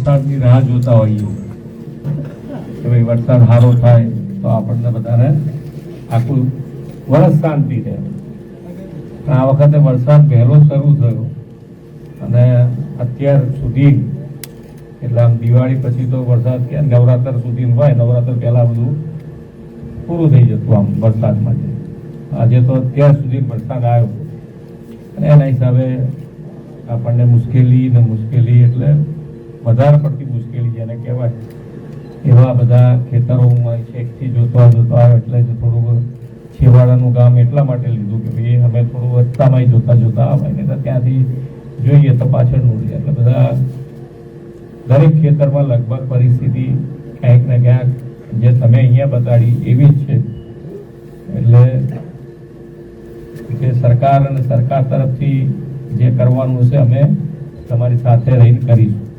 વરસાદની રાહ જોતા હોઈએ. કે ભાઈ વરસાદ સારો થાય તો આપણને બધાને આખું વરસ શાંતિ રહે. આ વખતે વરસાદ વહેલો શરૂ થયો. અને અત્યાર સુધી, એટલે આમ દિવાળી પછી તો વરસાદ કે નવરાત્ર સુધી હોય, નવરાત્ર પહેલાં બધું પૂરું થઈ જતું આમ વરસાદ માટે. આજે તો અત્યાર સુધી વરસાદ આવ્યો. અને એના હિસાબે આપણને મુશ્કેલી ને મુશ્કેલી એટલે વધારે પડતી મુશ્કેલી જેને કહેવાય, એવા બધા ખેતરોમાં છેકથી જોતો જોતો આવ્યો એટલે જ થોડુંક છેવાડાનું ગામ એટલા માટે લીધું કે ભાઈ, અમે થોડું રસ્તામાં જોતા જોતા આવે. ને તો ત્યાંથી જોઈએ તો પાછળનું રહે. એટલે બધા દરેક ખેતરમાં લગભગ પરિસ્થિતિ ક્યાંક ને ક્યાંક જે તમે અહીંયા બતાડી એવી જ છે. એટલે કે સરકાર અને સરકાર તરફથી જે કરવાનું છે, અમે તમારી સાથે રહીને કરીશું.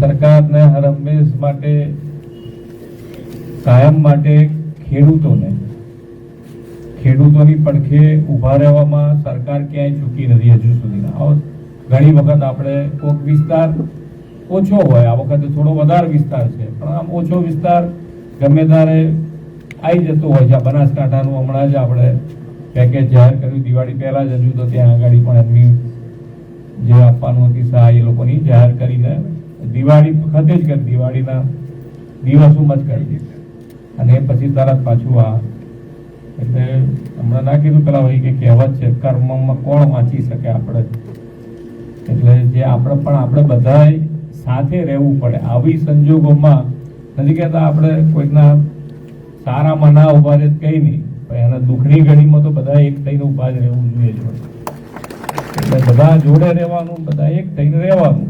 સરકારને હર હંમેશ માટે, કાયમ માટે ખેડૂતોને, ખેડૂતોની પડખે ઊભા રહેવામાં સરકાર ક્યાંય ચૂકી નથી હજુ સુધી. ઘણી વખત આપણે કોઈક વિસ્તાર ઓછો હોય, આ વખતે થોડો વધારે વિસ્તાર છે, પણ આમ ઓછો વિસ્તાર ગમે ત્યારે આવી જતો હોય છે. બનાસકાંઠાનું હમણાં જ આપણે પેકેજ જાહેર કર્યું. દિવાળી પહેલા જ હજુ તો ત્યાં આગળ પણ એમની જે આપવાનું હતી સહાય એ લોકોની જાહેર કરીને દિવાળી વખતે જ કરી દિવાળીના દિવસોમાં જ કરી દીધી અને પછી તરત પાછું આ, એટલે હમણાં ના કીધું પેલા ભાઈ કે કહેવત છે, કર્મમાં કોણ વાંચી શકે આપણે? એટલે જે આપણે, પણ આપણે બધાએ સાથે રહેવું પડે. આવી સંજોગોમાં નથી કહેતા આપણે કોઈકના સારામાં ના ઊભા રહે કઈ નહીં. પણ એના દુઃખની ઘડીમાં તો બધા એક થઈને ઊભા જ રહેવું જોઈએ એટલે બધા જોડે રહેવાનું, બધા એક થઈને રહેવાનું.